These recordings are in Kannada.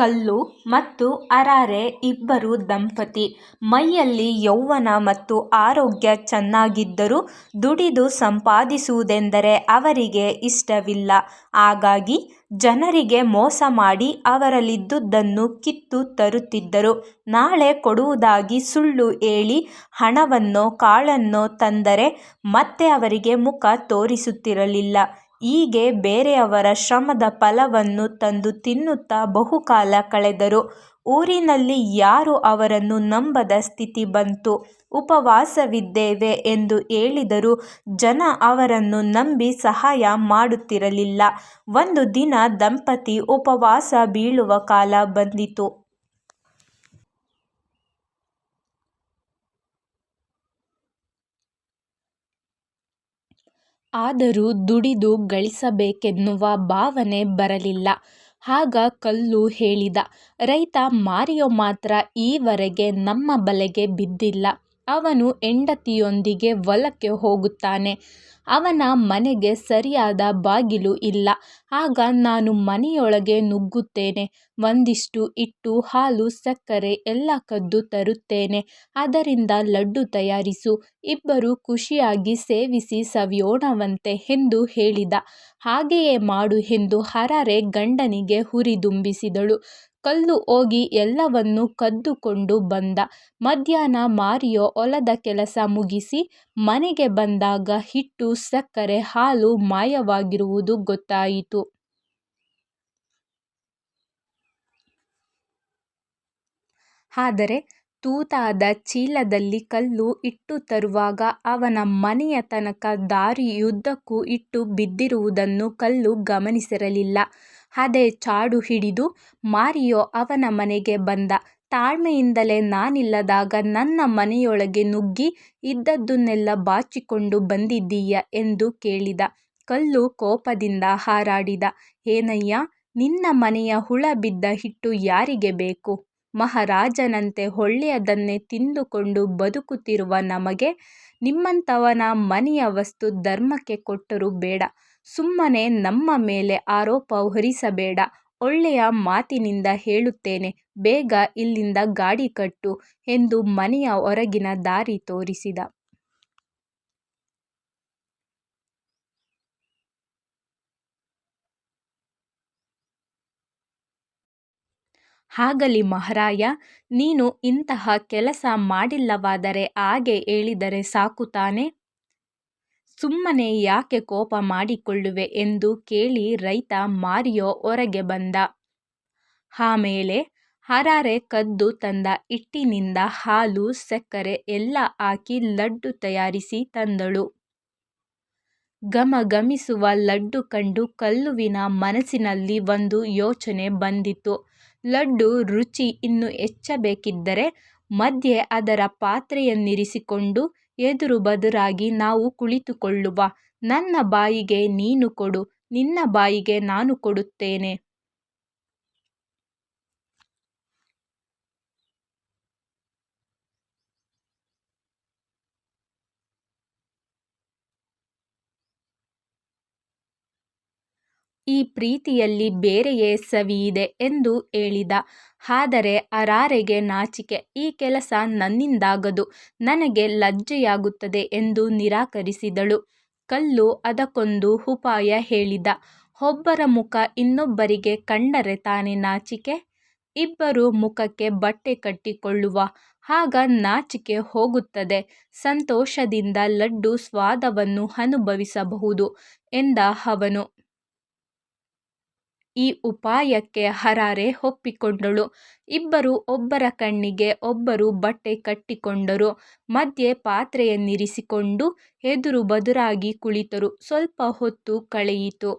ಕಲ್ಲು ಮತ್ತು ಅರಾರೆ ಇಬ್ಬರು ದಂಪತಿ. ಮೈಯಲ್ಲಿ ಯೌವನ ಮತ್ತು ಆರೋಗ್ಯ ಚೆನ್ನಾಗಿದ್ದರೂ ದುಡಿದು ಸಂಪಾದಿಸುವುದೆಂದರೆ ಅವರಿಗೆ ಇಷ್ಟವಿಲ್ಲ. ಹಾಗಾಗಿ ಜನರಿಗೆ ಮೋಸ ಮಾಡಿ ಅವರಲ್ಲಿದ್ದುದನ್ನು ಕಿತ್ತು ತರುತ್ತಿದ್ದರು. ನಾಳೆ ಕೊಡುವುದಾಗಿ ಸುಳ್ಳು ಹೇಳಿ ಹಣವನ್ನೋ ಕಾಳನ್ನೋ ತಂದರೆ ಮತ್ತೆ ಅವರಿಗೆ ಮುಖ ತೋರಿಸುತ್ತಿರಲಿಲ್ಲ. ಹೀಗೆ ಬೇರೆಯವರ ಶ್ರಮದ ಫಲವನ್ನು ತಂದು ತಿನ್ನುತ್ತಾ ಬಹುಕಾಲ ಕಳೆದರು. ಊರಿನಲ್ಲಿ ಯಾರೂ ಅವರನ್ನು ನಂಬದ ಸ್ಥಿತಿ ಬಂತು. ಉಪವಾಸವಿದ್ದೇವೆ ಎಂದು ಹೇಳಿದರೂ ಜನ ಅವರನ್ನು ನಂಬಿ ಸಹಾಯ ಮಾಡುತ್ತಿರಲಿಲ್ಲ. ಒಂದು ದಿನ ದಂಪತಿ ಉಪವಾಸ ಬೀಳುವ ಕಾಲ ಬಂದಿತು. ಆದರೂ ದುಡಿದು ಗಳಿಸಬೇಕೆನ್ನುವ ಭಾವನೆ ಬರಲಿಲ್ಲ. ಆಗ ಕಲ್ಲು ಹೇಳಿದ, ರೈತ ಮಾರಿಯೋ ಮಾತ್ರ ಈವರೆಗೆ ನಮ್ಮ ಬಲೆಗೆ ಬಿದ್ದಿಲ್ಲ. ಅವನು ಹೆಂಡತಿಯೊಂದಿಗೆ ಹೊಲಕ್ಕೆ ಹೋಗುತ್ತಾನೆ. ಅವನ ಮನೆಗೆ ಸರಿಯಾದ ಬಾಗಿಲು ಇಲ್ಲ. ಆಗ ನಾನು ಮನೆಯೊಳಗೆ ನುಗ್ಗುತ್ತೇನೆ. ಒಂದಿಷ್ಟು ಹಿಟ್ಟು ಹಾಲು, ಸಕ್ಕರೆ ಎಲ್ಲ ಕದ್ದು ತರುತ್ತೇನೆ. ಅದರಿಂದ ಲಡ್ಡು ತಯಾರಿಸು. ಇಬ್ಬರೂ ಖುಷಿಯಾಗಿ ಸೇವಿಸಿ ಸವಿಯೋಣವಂತೆ ಎಂದು ಹೇಳಿದ. ಹಾಗೆಯೇ ಮಾಡು ಎಂದು ಹರರೆ ಗಂಡನಿಗೆ ಹುರಿದುಂಬಿಸಿದಳು. ಕಲ್ಲು ಹೋಗಿ ಎಲ್ಲವನ್ನೂ ಕದ್ದುಕೊಂಡು ಬಂದ. ಮಧ್ಯಾಹ್ನ ಮಾರಿಯೋ ಹೊಲದ ಕೆಲಸ ಮುಗಿಸಿ ಮನೆಗೆ ಬಂದಾಗ ಹಿಟ್ಟು, ಸಕ್ಕರೆ, ಹಾಲು ಮಾಯವಾಗಿರುವುದು ಗೊತ್ತಾಯಿತು. ಆದರೆ ತೂತಾದ ಚೀಲದಲ್ಲಿ ಕಲ್ಲು ಇಟ್ಟು ತರುವಾಗ ಅವನ ಮನೆಯ ತನಕ ದಾರಿಯುದ್ದಕ್ಕೂ ಇಟ್ಟು ಬಿದ್ದಿರುವುದನ್ನು ಕಲ್ಲು ಗಮನಿಸಿರಲಿಲ್ಲ. ಅದೇ ಚಾಡು ಹಿಡಿದು, ಮಾರಿಯೋ, ಅವನ ಮನೆಗೆ ಬಂದ. ತಾಳ್ಮೆಯಿಂದಲೇ ನಾನಿಲ್ಲದಾಗ ನನ್ನ ಮನೆಯೊಳಗೆ ನುಗ್ಗಿ ಇದ್ದದ್ದನ್ನೆಲ್ಲ ಬಾಚಿಕೊಂಡು ಬಂದಿದ್ದೀಯ? ಎಂದು ಕೇಳಿದ. ಕಲ್ಲು ಕೋಪದಿಂದ ಹಾರಾಡಿದ. ಏನಯ್ಯಾ, ನಿನ್ನ ಮನೆಯ ಹುಳ ಬಿದ್ದ ಹಿಟ್ಟು ಯಾರಿಗೆ ಬೇಕು? ಮಹಾರಾಜನಂತೆ ಒಳ್ಳೆಯದನ್ನೇ ತಿಂದುಕೊಂಡು ಬದುಕುತ್ತಿರುವ ನಮಗೆ ನಿಮ್ಮಂಥವನ ಮನೆಯ ವಸ್ತು ಧರ್ಮಕ್ಕೆ ಕೊಟ್ಟರೂ ಬೇಡ. ಸುಮ್ಮನೆ ನಮ್ಮ ಮೇಲೆ ಆರೋಪ ಹೊರಿಸಬೇಡ. ಒಳ್ಳೆಯ ಮಾತಿನಿಂದ ಹೇಳುತ್ತೇನೆ, ಬೇಗ ಇಲ್ಲಿಂದ ಗಾಡಿ ಕಟ್ಟು ಎಂದು ಮನೆಯ ಹೊರಗಿನ ದಾರಿ ತೋರಿಸಿದ. ಹಾಗಲಿ ಮಹಾರಾಯ, ನೀನು ಇಂತಹ ಕೆಲಸ ಮಾಡಿಲ್ಲವಾದರೆ ಹಾಗೆ ಹೇಳಿದರೆ ಸಾಕು ತಾನೆ? ಸುಮ್ಮನೆ ಯಾಕೆ ಕೋಪ ಮಾಡಿಕೊಳ್ಳುವೆ ಎಂದು ಕೇಳಿ ರೈತ ಮಾರಿಯೋ ಹೊರಗೆ ಬಂದ. ಆಮೇಲೆ ಹರಾರೆ ಕದ್ದು ತಂದ ಹಿಟ್ಟಿನಿಂದ ಹಾಲು, ಸಕ್ಕರೆ ಎಲ್ಲ ಹಾಕಿ ಲಡ್ಡು ತಯಾರಿಸಿ ತಂದಳು. ಗಮಗಮಿಸುವ ಲಡ್ಡು ಕಂಡು ಕಲ್ಲುವಿನ ಮನಸ್ಸಿನಲ್ಲಿ ಒಂದು ಯೋಚನೆ ಬಂದಿತು ಲಡ್ಡು ರುಚಿ ಇನ್ನೂ ಹೆಚ್ಚಬೇಕಿದ್ದರೆ ಮಧ್ಯೆ ಅದರ ಪಾತ್ರೆಯನ್ನಿರಿಸಿಕೊಂಡು ಎದುರು ಬದುರಾಗಿ ನಾವು ಕುಳಿತುಕೊಳ್ಳುವ. ನನ್ನ ಬಾಯಿಗೆ ನೀನು ಕೊಡು ನಿನ್ನ ಬಾಯಿಗೆ ನಾನು ಕೊಡುತ್ತೇನೆ. ಈ ಪ್ರೀತಿಯಲ್ಲಿ ಬೇರೆಯೇ ಸವಿಯಿದೆ ಎಂದು ಹೇಳಿದ. ಆದರೆ ಅರಾರೆಗೆ ನಾಚಿಕೆ, ಈ ಕೆಲಸ ನನ್ನಿಂದಾಗದು, ನನಗೆ ಲಜ್ಜೆಯಾಗುತ್ತದೆ ಎಂದು ನಿರಾಕರಿಸಿದಳು. ಕಲ್ಲು ಅದಕ್ಕೊಂದು ಉಪಾಯ ಹೇಳಿದ. ಒಬ್ಬರ ಮುಖ ಇನ್ನೊಬ್ಬರಿಗೆ ಕಂಡರೆ ತಾನೇ ನಾಚಿಕೆ? ಇಬ್ಬರು ಮುಖಕ್ಕೆ ಬಟ್ಟೆ ಕಟ್ಟಿಕೊಳ್ಳುವ. ಆಗ ನಾಚಿಕೆ ಹೋಗುತ್ತದೆ. ಸಂತೋಷದಿಂದ ಲಡ್ಡು ಸ್ವಾದವನ್ನು ಅನುಭವಿಸಬಹುದು ಎಂದ ಅವನು. ಈ ಉಪಾಯಕ್ಕೆ ಹರಾರೆ ಒಪ್ಪಿಕೊಂಡಳು. ಇಬ್ಬರು ಒಬ್ಬರ ಕಣ್ಣಿಗೆ ಒಬ್ಬರು ಬಟ್ಟೆ ಕಟ್ಟಿಕೊಂಡರು. ಮಧ್ಯೆ ಪಾತ್ರೆಯನ್ನಿರಿಸಿಕೊಂಡು ಎದುರು ಬದುರಾಗಿ ಕುಳಿತರು. ಸ್ವಲ್ಪ ಹೊತ್ತು ಕಳೆಯಿತು.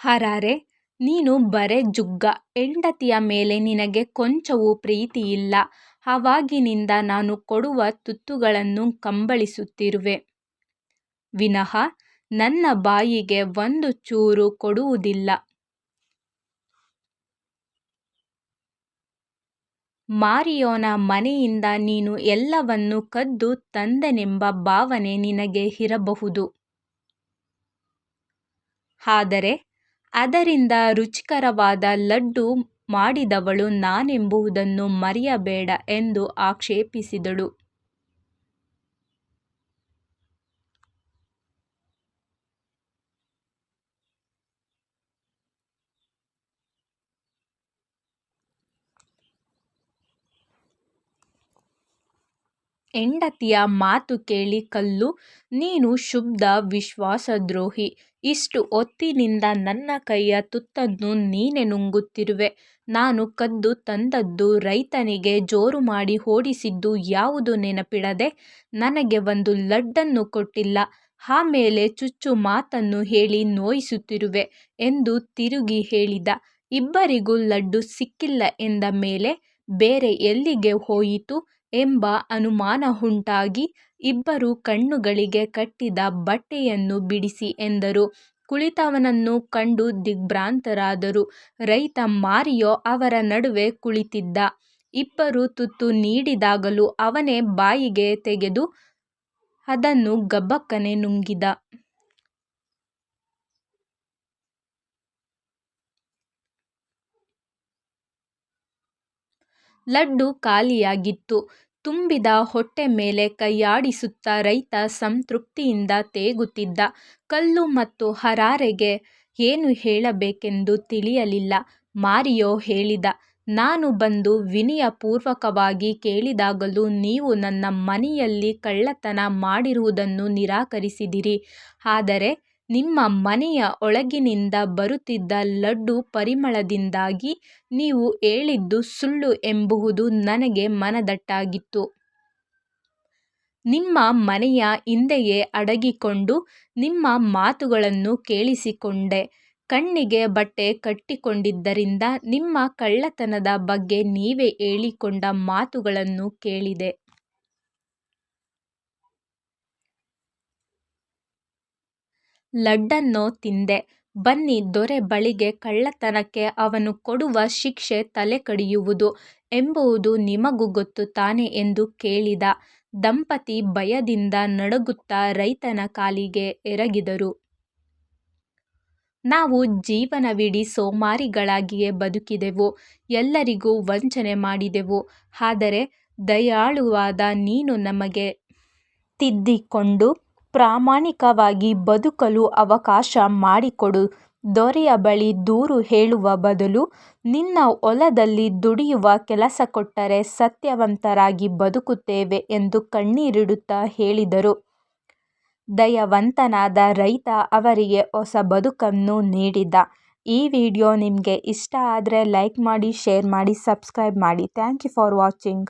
ಅರಾರೆ ನೀನು ಬರೇ ಜುಗ್ಗ. ಹೆಂಡತಿಯ ಮೇಲೆ ನಿನಗೆ ಕೊಂಚವೂ ಪ್ರೀತಿಯಿಲ್ಲ. ಆವಾಗಿನಿಂದ ನಾನು ಕೊಡುವ ತುತ್ತುಗಳನ್ನು ಕಂಬಳಿಸುತ್ತಿರುವೆ. ವಿನಃ ನನ್ನ ಬಾಯಿಗೆ ಒಂದು ಚೂರು ಕೊಡುವುದಿಲ್ಲ. ಮಾರಿಯೋನ ಮನೆಯಿಂದ ನೀನು ಎಲ್ಲವನ್ನೂ ಕದ್ದು ತಂದೆನೆಂಬ ಭಾವನೆ ನಿನಗೆ ಇರಬಹುದು. ಆದರೆ ಅದರಿಂದ ರುಚಿಕರವಾದ ಲಡ್ಡು ಮಾಡಿದವಳು ನಾನೆಂಬುದನ್ನು ಮರೆಯಬೇಡ ಎಂದು ಆಕ್ಷೇಪಿಸಿದಳು. ಹೆಂಡತಿಯ ಮಾತು ಕೇಳಿ ಕಲ್ಲು, ನೀನು ಶುದ್ಧ ವಿಶ್ವಾಸದ್ರೋಹಿ. ಇಷ್ಟು ಹೊತ್ತಿನಿಂದ ನನ್ನ ಕೈಯ ತುತ್ತನ್ನು ನೀನೇ ನುಂಗುತ್ತಿರುವೆ. ನಾನು ಕದ್ದು ತಂದದ್ದು ರೈತನಿಗೆ ಜೋರು ಮಾಡಿ ಓಡಿಸಿದ್ದು ಯಾವುದು ನೆನಪಿಡದೆ ನನಗೆ ಒಂದು ಲಡ್ಡನ್ನು ಕೊಟ್ಟಿಲ್ಲ. ಆಮೇಲೆ ಚುಚ್ಚು ಮಾತನ್ನು ಹೇಳಿ ನೋಯಿಸುತ್ತಿರುವೆ ಎಂದು ತಿರುಗಿ ಹೇಳಿದ. ಇಬ್ಬರಿಗೂ ಲಡ್ಡು ಸಿಕ್ಕಿಲ್ಲ ಎಂದ ಮೇಲೆ ಬೇರೆ ಎಲ್ಲಿಗೆ ಹೋಯಿತು? ಎಂಬ ಅನುಮಾನ ಉಂಟಾಗಿ ಇಬ್ಬರು ಕಣ್ಣುಗಳಿಗೆ ಕಟ್ಟಿದ ಬಟ್ಟೆಯನ್ನು ಬಿಡಿಸಿ ಎಂದರು. ಕುಳಿತವನನ್ನು ಕಂಡು ದಿಗ್ಭ್ರಾಂತರಾದರು. ರೈತ ಮಾರಿಯೋ ಅವರ ನಡುವೆ ಕುಳಿತಿದ್ದ. ಇಬ್ಬರು ತುತ್ತು ನೀಡಿದಾಗಲೂ ಅವನೇ ಬಾಯಿಗೆ ತೆಗೆದು ಅದನ್ನು ಗಬ್ಬಕ್ಕನೆ ನುಂಗಿದ. ಲಡ್ಡು ಖಾಲಿಯಾಗಿತ್ತು. ತುಂಬಿದ ಹೊಟ್ಟೆ ಮೇಲೆ ಕೈಯಾಡಿಸುತ್ತ ರೈತ ಸಂತೃಪ್ತಿಯಿಂದ ತೇಗುತ್ತಿದ್ದ. ಕಲ್ಲು ಮತ್ತು ಹರಾರೆಗೆ ಏನು ಹೇಳಬೇಕೆಂದು ತಿಳಿಯಲಿಲ್ಲ. ಮಾರಿಯೋ ಹೇಳಿದ, ನಾನು ಬಂದು ವಿನಯಪೂರ್ವಕವಾಗಿ ಕೇಳಿದಾಗಲೂ ನೀವು ನನ್ನ ಮನೆಯಲ್ಲಿ ಕಳ್ಳತನ ಮಾಡಿರುವುದನ್ನು ನಿರಾಕರಿಸಿದಿರಿ. ಆದರೆ ನಿಮ್ಮ ಮನೆಯ ಒಳಗಿನಿಂದ ಬರುತ್ತಿದ್ದ ಲಡ್ಡು ಪರಿಮಳದಿಂದಾಗಿ ನೀವು ಹೇಳಿದ್ದು ಸುಳ್ಳು ಎಂಬುವುದು ನನಗೆ ಮನದಟ್ಟಾಗಿತ್ತು. ನಿಮ್ಮ ಮನೆಯ ಹಿಂದೆಯೇ ಅಡಗಿಕೊಂಡು ನಿಮ್ಮ ಮಾತುಗಳನ್ನು ಕೇಳಿಸಿಕೊಂಡೆ. ಕಣ್ಣಿಗೆ ಬಟ್ಟೆ ಕಟ್ಟಿಕೊಂಡಿದ್ದರಿಂದ ನಿಮ್ಮ ಕಳ್ಳತನದ ಬಗ್ಗೆ ನೀವೇ ಹೇಳಿಕೊಂಡ ಮಾತುಗಳನ್ನು ಕೇಳಿದೆ. ಲಡ್ಡನ್ನು ತಿಂದೆ. ಬನ್ನಿ ದೊರೆ ಬಳಿಗೆ ಕಳ್ಳತನಕ್ಕೆ ಅವನು ಕೊಡುವ ಶಿಕ್ಷೆ ತಲೆ ಕಡಿಯುವುದು ಎಂಬುದು ನಿಮಗೂ ಗೊತ್ತು ತಾನೆ ಎಂದು ಕೇಳಿದ. ದಂಪತಿ ಭಯದಿಂದ ನಡುಗುತ್ತಾ ರೈತನ ಕಾಲಿಗೆ ಎರಗಿದರು. ನಾವು ಜೀವನವಿಡೀ ಸೋಮಾರಿಗಳಾಗಿಯೇ ಬದುಕಿದೆವು, ಎಲ್ಲರಿಗೂ ವಂಚನೆ ಮಾಡಿದೆವು, ಆದರೆ ದಯಾಳುವಾದ ನೀನು ನಮಗೆ ತಿದ್ದಿಕೊಂಡು ಪ್ರಾಮಾಣಿಕವಾಗಿ ಬದುಕಲು ಅವಕಾಶ ಮಾಡಿಕೊಡು. ದೊರೆಯ ಬಳಿ ದೂರು ಹೇಳುವ ಬದಲು ನಿನ್ನ ಹೊಲದಲ್ಲಿ ದುಡಿಯುವ ಕೆಲಸ ಕೊಟ್ಟರೆ ಸತ್ಯವಂತರಾಗಿ ಬದುಕುತ್ತೇವೆ ಎಂದು ಕಣ್ಣೀರಿಡುತ್ತಾ ಹೇಳಿದರು. ದಯವಂತನಾದ ರೈತ ಅವರಿಗೆ ಹೊಸ ಬದುಕನ್ನು ನೀಡಿದ. ಈ ವಿಡಿಯೋ ನಿಮಗೆ ಇಷ್ಟ ಆದರೆ ಲೈಕ್ ಮಾಡಿ, ಶೇರ್ ಮಾಡಿ, ಸಬ್ಸ್ಕ್ರೈಬ್ ಮಾಡಿ. Thank you for watching.